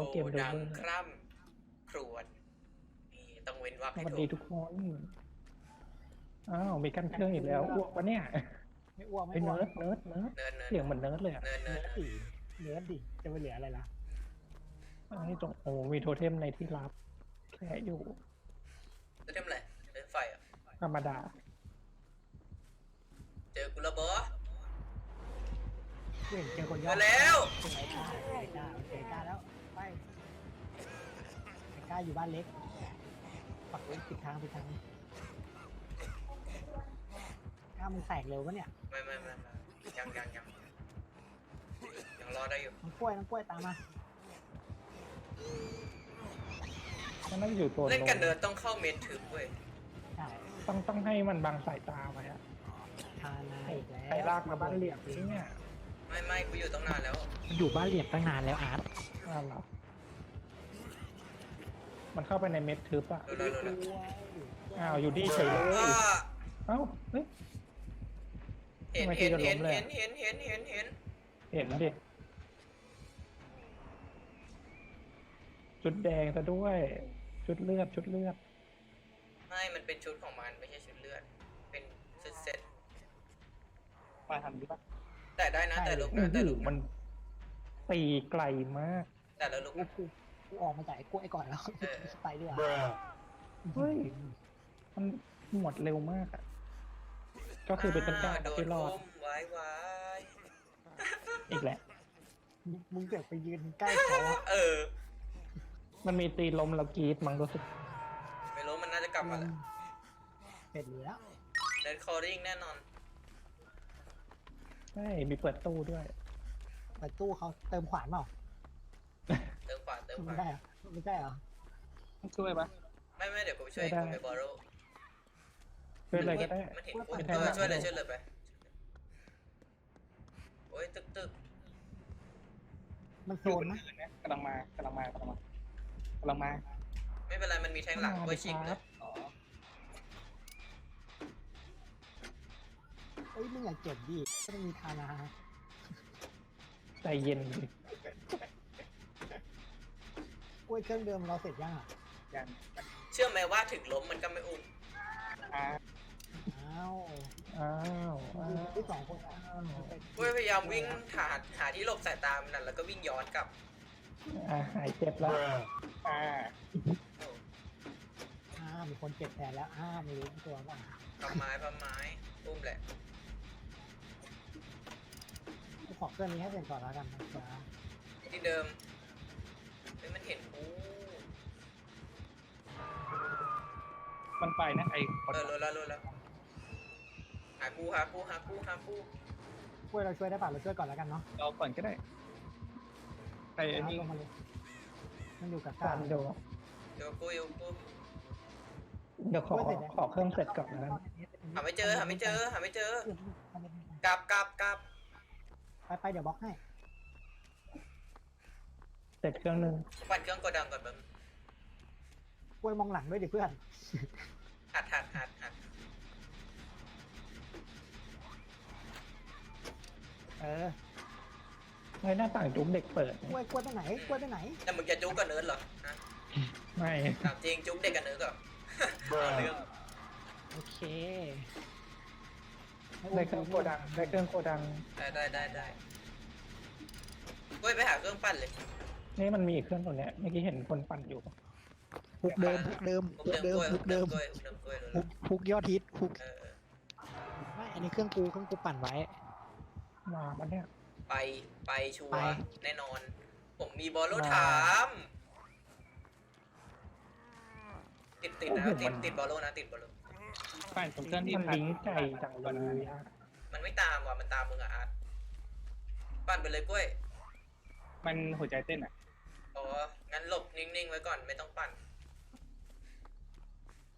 เขาเกมเดิมดังเลยคร่ำครวญนี่ต้องเว้นวรรคสให้วัสถูดีกทุกคนอ้าวมีกันเครื่องอีกแล้วอ้วกปะเนี่ยไม่อ้วกไม่ไอ้อ้วเนิกร์ดเนิร์ดเนิร์ดเนินเนินเสียงเหมือนเนิร์ดเลยอะเนินเนิเนื้นอดิเนื้อดิจะไปเหลืออะไรล่ะไอ้ตรงโอ้มีโทเทมในที่รับแค่อยู่จะทำอะไรเดินไฟเหรอะธรรมดาเจอกูและบอเห็นเจอคนยมาอดแล้ว เจอไอ้ก้าไอ้ก้าโอเคก้าแล้ว ไปไอ้ก้าอยู่บ้านเล็ก ปักไว้ปิดทางปิดทางก้ามึงแตกเร็วปะเนี่ย ไม่ไม่ไม่ไม่ยังยังยังยังรอได้อยู่น้องกล้วยน้องกล้วยตามมา มันน่าจะอยู่ตัวเล่นกันโเนินต้องเข้าเมนถึงเว้ยใช่ต้องต้องให้มันบังสายตาไว้อะทานาอีกแล้วใครลากมาบ้านเหลี่ยมเนี่ยไม่ไม่กูอยู่ตั้งนานแล้ว มันอยู่บ้านเหลี่ยมตั้งนานแล้วอาร์ต อ้าวเหรอมันเข้าไปในเม็ดทึบอะ ดูแล้วดูแล้วอ้าวอยู่ดีเฉยเลยอ้าเอ้าเฮ้ย เห็นทำไมเห็นทีเห็ละนล้มเลยเห็นอะเห็นเห็นเห็นเห็นเห็นดิชุดแดงซะด้วย ชุดเลือด ชุดเลือด ไม่มันเป็นชุดของมันไม่ใช่ชุดเลือด เป็นชุดเซ็ตมาทำดีป่ะแต่ได้นะแต่ลุกโอ้นะโหแต่ลุกมันตีไกลมาก แต่ละลุกกูกูกูออกมาจากไอ้กล้วยก่อนแล้วเออ ไปดีกว่าเฮ้ย มันหมดเร็วมากอะ ก็คือเป็นต้นกล้าโดนที่รอดอุ้มไว้ไว้อีกแหละ มึงมึงเกือบไปยืนใกล้เขาอะเออ มันมีตีลมแล้วกรีดมั้งรู้สึกไม่รู้มันน่าจะกลับมาแล้วเผ็ดเหลือเดนคอริงแน่นอน ใช่มีเปิดตู้ด้วยไปตู้เขาเติมขวานเปล่า เติมขวานเติมขไม่วานใช่เหรอไม่ใช่เหรอช่วยปะ ไม่ไม่เดี๋ยวกูไปช่วยไม่ได้กูไปบอโรช่วยเลยก็ได้ มันเห็นกูไม่เอได้อช่วยเลยช่วยเลยไปโอ้ยตึกตึกมันโซนไหมกำลังมากำลังมากำลังมากำลังมาไม่เป็นไรมันมีแทงหลังไว้ฉีกเลยเอ้ยมึงอย่าเจ็บดิก็ต้องมีทานาใจเย็นดิก ล้วยเครื่องเดิมเราเสร็จยังอะยังเชื่อไหมว่าถึงล้มมันก็ไม่อุ้มอ้าวอ้าวอ้าวอ้ายืนวที่สองคนอะกูพยายามวิ่งหาหาที่หลบสายตามันนั่นแล้วก็วิ่งย้อนกลับอ่าหายเจ็บแล้วอ่าโอ้อ้าวมีคนเจ็บแทนแล้วอ้าวไม่รู้ตัวว่าพับไม้พับไม้อุ้มแหละกูขอเครื่องนี้ให้เสร็จก่อนแล้วกันนะจ๊ะที่เดิมเฮ้ยมันเห็น มันไปนะไอ้คนเออรู้แล้วรู้แล้วหากูหากูหากูหากูกล้วยเราช่วยได้ป่ะเราช่วยก่อนแล้วกันเนาะเราก่อนก็ได้ไอ้นี่ลงมาเลยมันอยู่กับกาการรเดี๋ยวเดี๋ยวกูอยู่กูเดี๋ยวขอขอเครื่องเสร็จก่อนนะหาไม่เจอหาไม่เจอหาไม่เจอกลับกลับกลับไปไปเดี๋ยวบล็อกให้เสร็จเครื่องหนึ่งปั่นเครื่องกดดังก่อนแบบ กล้วยมองหลังด้วยดิเพื่อนหัดหัดหัดหัดเออไอ้หน้าต่างจุ๊บเด็กเปิดกล้วยกล้วยไปไหนกล้วยไปไหนแต่มึงจะจุ๊กกับเนิร์ดเหรอฮะไม่ถามจริงจุ๊กเด็กกับเนิร์ดเหรอเอาเรื่องโอเคได้เครื่องโกดังได้เครื่องโกดังได้ได้ได้ได้กูไปหาเครื่องปั้นเลย นี่มันมีอีกเครื่องตรงเนี้ยเมื่อกี้เห็นคนปั่นอยู่ ฮุกเดิมฮุกเดิมฮุฮุกกเดิเดิมมกล้วยฮุฮุกกเดิเดิมมกล้วยฮุกเดิมกล้วยเลยฮุกฮุกยอดฮิตฮุกเออเออไม่อันนี้เครื่องกูเครื่องกูปั่นไว้มาปะเนี่ย ไปไปชัวไปร์แน่นอน ผมมีบอลโลมาถามติดติดนะติดติดบอลโลนะติดบอลโลปั่นตรงเครื่องที่มันพันลิงก์ใจจังเลยอะมันไม่ตามว่ะมันตามมึงอะอาร์ตปั้นไปเลยกล้วย มันหัวใจเต้นอะอ๋องั้ นหลบนิ่งๆไว้ก่อนไม่ต้องปั่น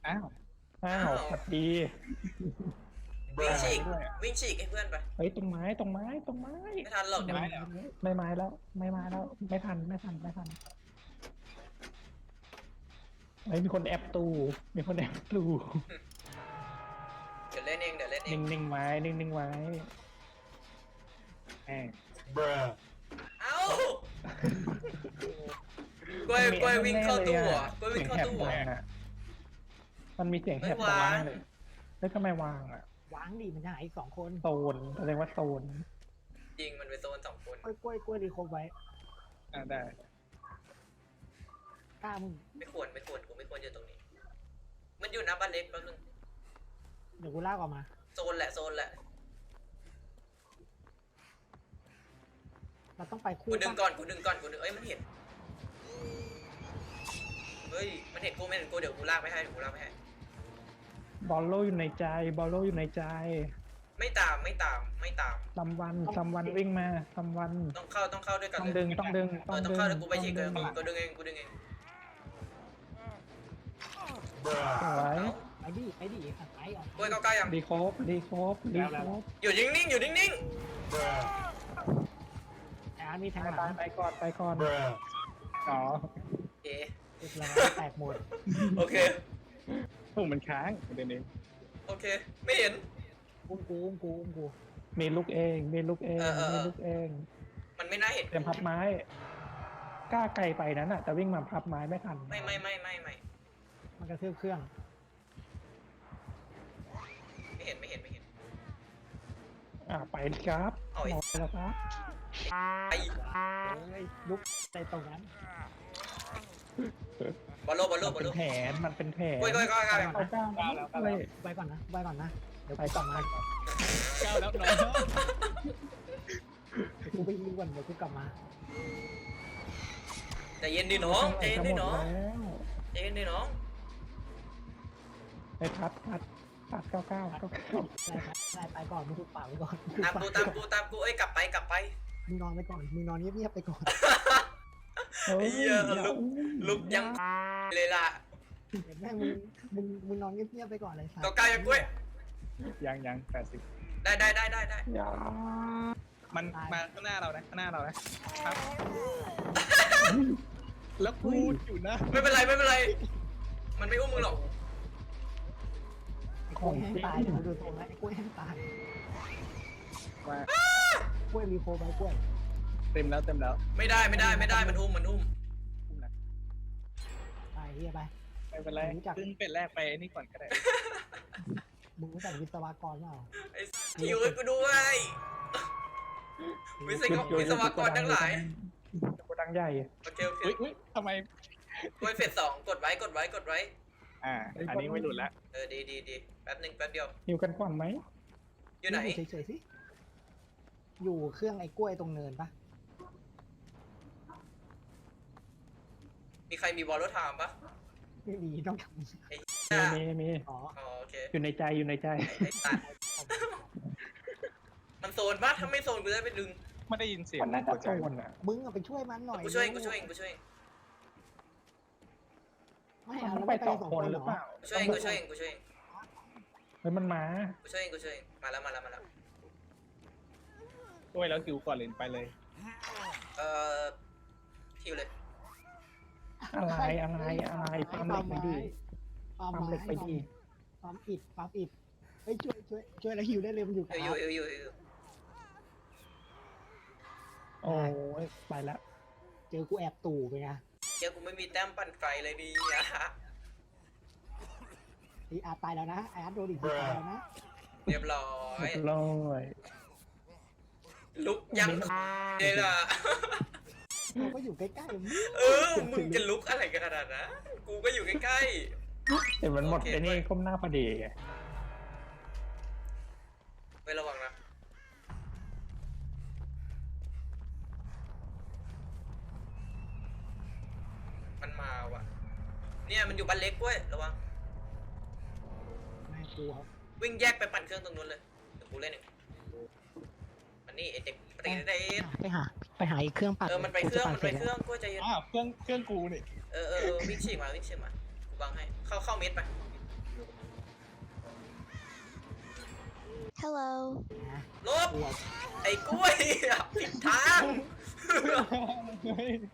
อ้าวอ้าวสวัสดีวิ่งฉีกด้วยอะวิ่งฉีกให้เพื่อนไป เฮ้ยตรงไม้ตรงไม้ตรงไม้ไม่ทันหรอกเดี๋ยวไม้เหรอไม่ไม้แล้ว ไม่ไม้แล้ว ไม่ทันไม่ทันไม่ทันเฮ้ยมีคนแอบตู้มีคนแอบตู้เดี๋ยวเล่นเองเดี๋ยวเล่นเอง นิ่งนิ่งๆไว้นิ่งนิ่งๆไว้แหมเอ้า ก ล้วยมันมีกล้วยวิ่งเข้าตู้แน่ๆลยอะกล้วยวิ่งเข้าตู้สียงแหบอะดังอะมันมีเสียงแหบไม่ดัวางงเลยแล้วทำไมวางอะวางดิมันจะหายอีกสองคนโซนแสดงว่าโซนจริงมันเป็นโซนสองคนกล้วยกล้วยกล้วยรีโคบไว้อ่าได้กล้ามึงไม่ควรไม่ควรกูไม่ควรอยู่ตรงนี้ มันอยู่หน้าบ้านเล็กแป๊บนึงเดี๋ยวกูลากออกมา โซนแหละโซนแหละเราต้องไปกูคู่ดึงปะก่อนกูดึงก่อนกูดึงเอ้ยมันเห็น เฮ้ย มันเห็นกูไม่เห็นกูเดี๋ยวกูลากไปให้เดี๋ยวกูลากไปให้ บอลโลอยู่ในใจ บอลโลอยู่ในใจไม่ตามไม่ตามไม่ตามซัมวันซัมวันวิ่งมาซัมวัน ต้องเข้าต้องเข้าด้วยกันต้องเลยดึงต้องดึงเอต้องอต้องดึงเข้าเดี๋ยวกูไปฉีกต้เอองอดึงกูดึงเองกูดึงเองสวยไปดิไปดิสัตว์ไปออกกล้วยเก้าเก้ายังดีโครบดีโครบดีโครบอยู่นิ่งๆอยู่นิ่งไอ้อาร์ตมีแทงไปหลังไปก่อนไปก่อนอ๋อๆเอ๊ะ เรียบร้อยแตกหมด โอเค พวกมันค้างประเด็นนี้โอเค ไม่เห็น อุ้มกูอุ้มกูอุ้มกูมีลูกเองมีลูกเองเออเออเออมีลูกเองมันไม่น่าเห็น เตรียมพับไม้กล้าไกลไปนั้นอะ แต่วิ่งมาพับไม้ไม่ทันไม่ไม่ไม่ไม่ไม่มันกระทืบเครื่องไม่เห็นไม่เห็นไม่เห็น อ่าไปครับเอาอีกหมดแล้วครับไอ้เฮ้ยลุกในตรงนั้น บอลโลบอลโลมันบอลเป็โลนแผนมันเป็นแผนกล้วยกล้วยกล้วยกล้วยเอาก้าวก้าวแล้วก้าวเลแล้วยไปก่อนนะไปก่อนนะ เดี๋ยวไปกูกก่ลัอบนมาก้าวแล้วน้องเดี๋ยวกูไปยิงก่อนเดี๋ยวกูกลับมาใจเย็นดิน้องใจเย็นดิน้องจะหมดแล้วใจเย็นดิน้องไปพัดพัดพัดเก้าเก้าเก้าเก้าได้ครับได้ไปก่อนมึงถูกปากไปก่อนตามกูตามกูตามกูเอ้ยกลับไปกลับไปมึงนอนไปก่อนมึงนอนเงียบๆไปก่อนเฮ้ย ไอ้เหี้ยลุกลุกยังเลยล่ะเห็นไหมมึงมึงมึงนอนเงียบๆไปก่อนเลยสัตเก้าว์เก้ายังกล้วยยังยังแปดสิบได้ได้ได้ได้ได้อย่ามันมาข้างหน้าเรานะข้างหน้าเรานะครับ แล้วกูอยู่นะไม่เป็นไรไม่เป็นไร มันไม่อุ้มมึงหรอกไอ้กล้วยแห้งตายเดี๋ยวดูตรงนะไอ้กล้วยแห้งตายมากล้วยรีโคไปกล้วย เต็มแล้วเต็มแล้วไม่ได้ไม่ได้ไม่ได้มันอุ้มมันอุ้มอุ้มนะไปเฮียไป ไม่เป็นไรรู้จักขึ้นเป็ดแรกไปไอ้นี่ก่อนก็ได้ มึงรู้จักวิศวกรเปล่าไอ้ทิวให้กูด้วยวิศวกรวิศวกรทั้งหลายโกดังใหญ่โอเคโอเคอุ้ยอุ้ยทำไมกล้วยเฟสสองกดไว้กดไว้กดไว้ อ่า อันนี้ไม่หลุดละเออดีดีดีแป๊บหนึ่งแป๊บเดียวหิวกันก่อนไหมอยู่ไหนอยู่เฉยๆสิ อยู่เครื่องไอ้กล้วยตรงเนินปะ มีใครมีบอลรถถามปะไม่มีต้องทไอ้มีเหี้ยมีมีำอ๋ออ๋อโอเคอยู่ในใจอยู่ในใจ ไอ้สัตว์มันโซนปะถ้าไม่โซนกูจะได้ไปดึงไม่ได้ยินเสียงมันน่าจะหัวใจโซนอะมึงอะไปช่วยมันหน่อยกูช่วยเองกูช่วยเองกูช่วยเองไม่มันเอาต้แล้อวงไปไม่ไปสสอองงคคนนหเหรืรออเปล่ากูช่วยเองกูช่วยเองกูช่วยเองเฮ้ยมันมากูช่วยเองกูช่วยเองมาแล้วมาแล้วมาแล้วด้วยแล้วคิวก่อนเลยไปเลย เอ่อทิวเลย อะไรอะไรอะไรปั๊มเหล็กไปดีปั๊มปั๊มเหล็กไปดีปั๊มอิดปั๊มอิดเฮ้ยช่วยช่วยช่วยแล้วหิวได้เลยมันอยู่กับอยู่อยู่อยู่อยู่อยู่โอ้ยไปแล้วเจอกูแอบตู่ไปไงเดี๋ยวกูไม่มีแต้มปั่นไฟเลยดีอะไอ้อาร์ตตายแล้วนะไอ้อาร์ตโดนอีกทีตายแล้วนะเรียบร้อเรียยบร้อยลุกยังเลยล่ะ เราก็อยู่ใกล้ๆมึงเออ มึงจะลุกอะไรกันขนาดนั้นกูก็อยู่ใกล้เห็นมันหมดโอเคไอ้นี่ก้มหน้าพอดีไงๆไม่ระวังนะ มันมาว่ะ เนี่ยมันอยู่บ้านเล็กเว้ยระวัง ไม่กลัววิ่งแยกไปปั่นเครื่องตรงนู้นเลยเดี๋ยวกูเล่นเองมันนี่ไอเด็ก ปฏิเดชไปหา ไปหาอีกเครื่องปั่นเออ มันไปเครื่อง มันไปเครื่องกูใจเย็นอ้าวเครื่องเครื่องกูนี่เออเออเออวิ่งฉีกมาวิ่งฉีกมากูบังให้ เข้าเข้าเม็ดไป Hello. นะลบ กลัวไอ้กล้วยอะผิดทาง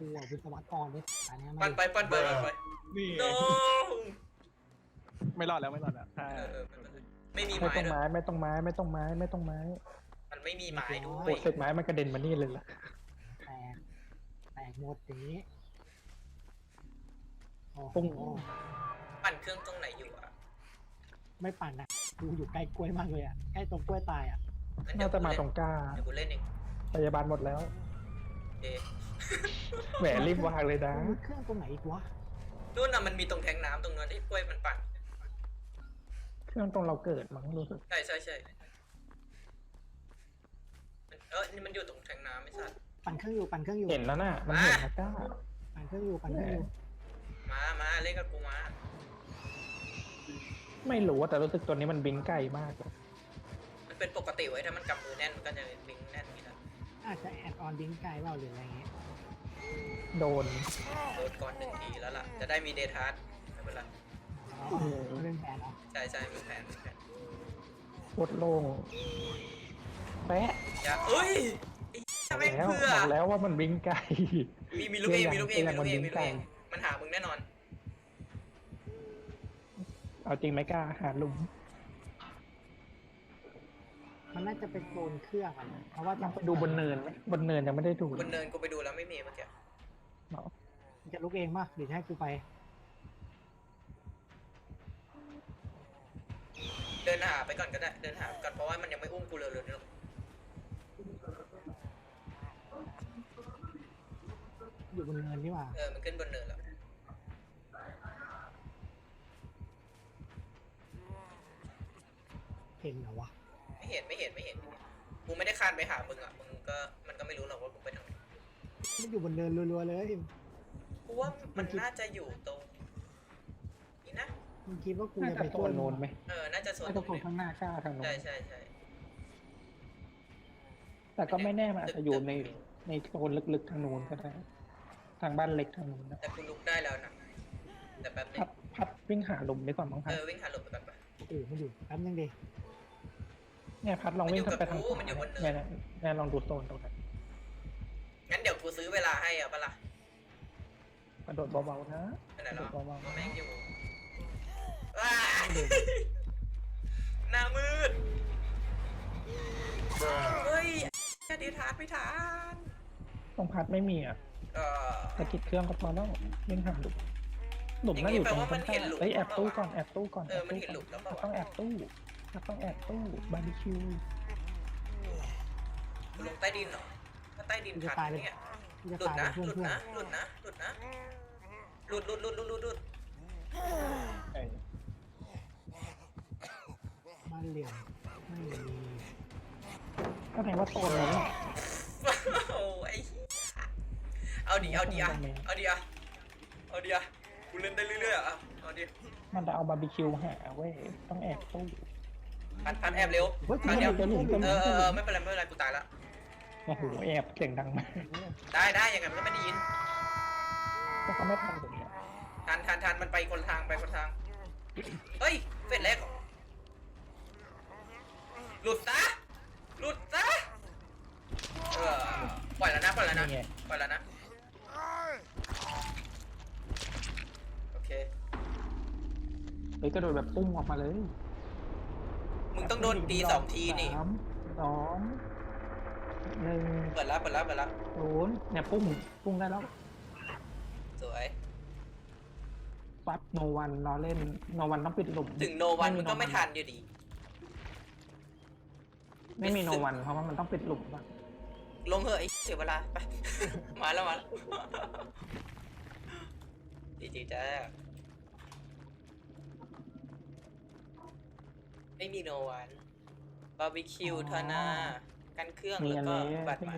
กลัววิศวกรเนี่ยอันเนี้ยปั่นไปปั่นไปปั่นไป นี่ no ไม่รอดแล้วไม่รอดแล้วถ้าเออเออไม่เป็นไรไม่มีไม่ไม้ต้องด้วยไม้ไม่ต้องไม้ไม่ต้องไม้ไม่ต้องไม้ มันไม่มีไม้ด้วโอ้ยเสร็จไม้มันกระเด็นมานี่เลยล่ะแตกแตกหมดอย่างนี้โอ้ปุ้งโหปั่นเครื่องตรงไหนอยู่อะไม่ปั่นนะกูอยู่ใกล้กล้วยมากเลยอะใกล้ตรงกล้วยตายอะงั้นเดี๋ยน่าวจะกูมาเล่นตรงกล้า เดี๋ยวกูเล่นเองพยาบาลหมดแล้ว เอ๊ะแหมรีบวางเลยนะมีเครื่องตรงไหนอีกวะนู่นน่ะมันมีตรงแทงน้ำตรงนั้นที่กล้วยมันปั่นเครื่องตรงเราเกิดมั้งรู้สึก ใช่ใช่ใช่มัน เออนี่มันอยู่ตรงแทงน้ำไม่ใช่ปั่นเครื่องอยู่ปั่นเครื่องอยู่เห็นแล้วน่ะ มันเห็นนะกล้า ปั่นเครื่องอยู่ปั่นเครื่องอยู่มามาเล่นกับกูมา ไม่รู้ว่าแต่รู้สึกตัวนี้มันบิงไกลมากเลยมันเป็นปกติไว้ยถ้ามันกำมือแน่นมันก็จะบิงแน่นนี่นะอาจจะแอดออนดิ้งไกลเปล่าหรืออะไรเงี้ยโดน โดนก่อนหนึ่งทีแล้วล่ะ จะได้มีเดทาร์ไม่เป็นไรอ๋อเรื่องแผนเหรอใช่ใช่มีแผนมีแผนโคตรโล่ง แปะอย่าเอ้ยไอ้ทำไมแล้วเพื่อ บอกแล้วว่ามันบิงไกล มีมีลูกเองมีลูกเองมีเพื่ลูอกนเองมันมีลูกเองบิงไก่มันหามึงแน่นอน เอาจริงไหมกล้าหาหลุมมันน่าจะเป็นโกนเครื่องอะนะเพราะว่าลองไปดูบนเนินไหมบนเนินยังไม่ได้ดูบนเนินกูไปดูแล้วไม่มีเมื่อกี้เนาะมันจะลุกเองป่ะหรือจะให้กูไป เดินหาไปก่อนก็ได้ เดินหาไปก่อนเพราะว่ามันยังไม่อุ้มกูเลยเลย อกอยู่บนเนินนี่หว่าเออ มันขึ้นบนเนินแล้ว เห็นเหรอวะไม่เห็นไม่เห็นไม่เห็นไม่เห็นกูไม่ได้คานไปหามึงอะ มึงก็มันก็ไม่รู้หรอกว่ากูไปทางไหน มันอยู่บนเนินรัวๆเลย กูว่ามันมันคิดน่าจะอยู่ตรงนี่นะ มึงคิดว่ากูน่าจะจะไปโซช่วยนโน้นไหมเออ น่าจะส่วนน่าจะโซนข้างหน้ากล้าทางโน้ใช่นใช่ใช่แต่ก็ไม่แน่มันอาจจะอยู่ในในโซนลึกๆทางโน้นก็ได้ ทางบ้านเล็กทางโน้นนะแต่กูลุกได้แล้วนะแต่แป๊บนึพังดพัดวิ่งหาหลุมไปก่อนมั้งพัเอดอวิ่งหาหลบไปก่อนไปเออมันอยู่แป๊บนึงดิเนี่ยพัดลองวิ่งมันอยู่ไปทางกับกูมันอยู่บนเนิน เนี่ยเนี่ยเนี่ยลองดูโซนตรงนั้นงั้นเดี๋ยวกูซื้อเวลาให้อะปะล่ะกระโดดเบาๆนะไปไหนกระแล้โดวดเบาแม่งอยู่ว้ายหน้ามืดเฮ้ยแค่ดีทาร์ไม่ทานๆตรงพัดไม่มีอะ เออตะกิดเครื่องก็พอแล้ววิ่งหาหลุมหลุมน่าอยู่ตรงอย่างนี้แปลว่ามันข้างเห็นหลุมๆเฮ้ยแอบตู้ก่อนแอบตู้ก่อนเออมันเห็นหลุมแล้วเปล่าวะต้องแอบตู้ต้องแอบตู้บาร์บีคิวกูลงใต้ดินเหรอถ้าใต้ดินทันเนี่ยกูจะหลุดตายนะเพื่หอนลุดเพื่อนนะหลุดนะหลุดนะหลุดหลุดหลุดหลุดหลุดหลุดเออบ้านเหลี่ยมไม่มีก็แสดงว่าโซนนั้น โอ้ยไอ้เหี้ย เอาดิเอาดิอะเอาดิอะเอาดิอะกูเล่นได้เรื่อยๆอะเอาดิมันจะเอาบาร์บีคิวหาเว้ยต้องแอบตู้พันพันแอบเร็วเฮ้ยกูพันจะเดียวจะหลุมจะหเอลุอมเออเออไม่เป็นไรไม่เป็นไรกูตายละโอ้โหแอบเสียงดังมากได้ได้ยังไงมันก็ไม่ได้ยินแต่ก็ไม่ทันถึงเนี่ยทันทันทันมันไปคนละทางไปคนละทางเฮ้ยเฟสแรกเหรอหลุดซะหลุดซะเออปล่อยแล้วนะปล่อยแล้วนะนี่ไงปล่อยแล้วนะ โอเค เฮ้ยกระโดดแบบปุ้มออกมาเลยมึงต้องโดนตีสองทีนี่สามสองหนึ่งเปิดแล้วเปิดแล้วเปิดแล้วศูนย์เนี่ยปุ้งปุ้งได้แล้วสวย ปั๊บโนวันรอเล่นโนวันต้องปิดหลุมถึงโนวันมันก็ไม่ทันอยู่ดี ไม่มีโนวันเพราะว่ามันต้องปิดหลุมป่ะลงเหอะไอ้เสียเวลาไป มาแล้วมาแล้วดีจีจ้า ไม่มีโนวันบาร์บีคิวเทานา กันเครื่องมีแล้วอันก็นี้บัตรที่มา